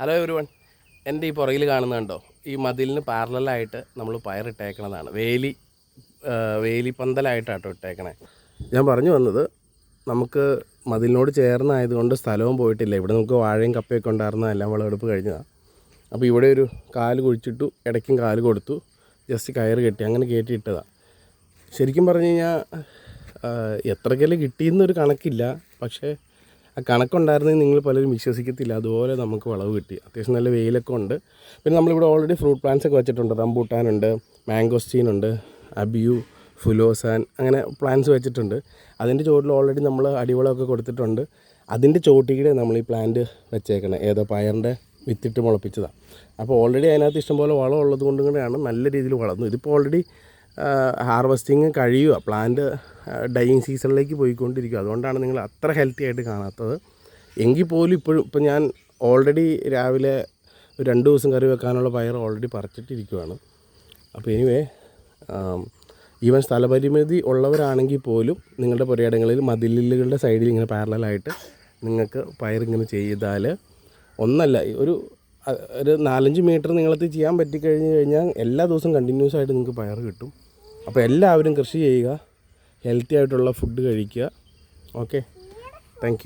Hello every one എന്റെ ഈ പുറകിൽ കാണുന്നുണ്ടോ? ഈ മതിലിന് പാരലായിട്ട് നമ്മൾ പയറിട്ടേക്കണതാണ് വേലി വേലി വേലിപ്പന്തലായിട്ടാട്ടോ ഇട്ടേക്കണേ. ഞാൻ പറഞ്ഞു വന്നത് നമുക്ക് മതിലിനോട് ചേർന്നായതുകൊണ്ട് സ്ഥലവും പോയിട്ടില്ല. ഇവിടെ നമുക്ക് വാഴയും കപ്പയൊക്കെ ഉണ്ടായിരുന്ന എല്ലാം വിളവെടുപ്പ് കഴിഞ്ഞതാണ് അപ്പോൾ ഇവിടെ ഒരു കാൽ കുഴിച്ചിട്ടു ഇടയ്ക്കും കാൽ കൊടുത്തു ജസ്റ്റ് കയറ് കെട്ടി അങ്ങനെ കയറ്റി ഇട്ടതാണ് ശരിക്കും പറഞ്ഞു കഴിഞ്ഞാൽ എത്ര കല്ല് കിട്ടിയെന്നൊരു കണക്കില്ല. പക്ഷേ ആ കണക്കുണ്ടായിരുന്നെങ്കിൽ നിങ്ങൾ പലരും വിശ്വസിക്കത്തില്ല. അതുപോലെ നമുക്ക് വളവ് കിട്ടി. അത്യാവശ്യം നല്ല വെയിലൊക്കെ ഉണ്ട്. പിന്നെ നമ്മളിവിടെ ഓൾറെഡി ഫ്രൂട്ട് പ്ലാന്റ്സ് ഒക്കെ വെച്ചിട്ടുണ്ട്. റംബൂട്ടാനുണ്ട് മാംഗോസ്റ്റീൻ ഉണ്ട് അബിയു ഫുലോസാൻ അങ്ങനെ പ്ലാന്റ്സ് വെച്ചിട്ടുണ്ട്. അതിന്റെ ചുവട്ടിൽ ഓൾറെഡി നമ്മൾ അടിവളമൊക്കെ കൊടുത്തിട്ടുണ്ട്. അതിന്റെ ചോട്ടിയുടെ നമ്മൾ ഈ പ്ലാന്റ് വെച്ചേക്കണേ. ഏതോ പയറിന്റെ വിത്തിട്ട് മുളപ്പിച്ചതാണ് അപ്പോൾ ഓൾറെഡി അതിനകത്ത് ഇഷ്ടംപോലെ വളം ഉള്ളത് കൊണ്ടും കൂടെയാണ് നല്ല രീതിയിൽ വളർന്നു ഇതിപ്പോൾ ഓൾറെഡി ഹാർവസ്റ്റിങ് കഴിയുക. പ്ലാന്റ് ഡൈയിങ് സീസണിലേക്ക് പോയിക്കൊണ്ടിരിക്കുക. അതുകൊണ്ടാണ് നിങ്ങൾ അത്ര ഹെൽത്തി ആയിട്ട് കാണാത്തത്. എങ്കിൽ പോലും ഇപ്പോഴും ഇപ്പം ഞാൻ ഓൾറെഡി രാവിലെ രണ്ട് ദിവസം കറി വെക്കാനുള്ള പയർ ഓൾറെഡി പറിച്ചിട്ടിരിക്കുകയാണ് അപ്പോൾ എനിവേ ഈവൻ സ്ഥലപരിമിതി ഉള്ളവരാണെങ്കിൽ പോലും നിങ്ങളുടെ പുരയിടങ്ങളിൽ മതിലുകളുടെ സൈഡിൽ ഇങ്ങനെ പാരലായിട്ട് നിങ്ങൾക്ക് പയർ ഇങ്ങനെ ചെയ്താൽ ഒന്നല്ല ഒരു ഒരു നാലഞ്ച് മീറ്റർ നീളത്തിൽ ചെയ്യാൻ പറ്റിക്കഴിഞ്ഞ് കഴിഞ്ഞാൽ എല്ലാ ദിവസവും കണ്ടിന്യൂസ് ആയിട്ട് നിങ്ങൾക്ക് പയർ കിട്ടും. അപ്പോൾ എല്ലാവരും കൃഷി ചെയ്യുക ഹെൽത്തി ആയിട്ടുള്ള ഫുഡ് കഴിക്കുക. Okay thank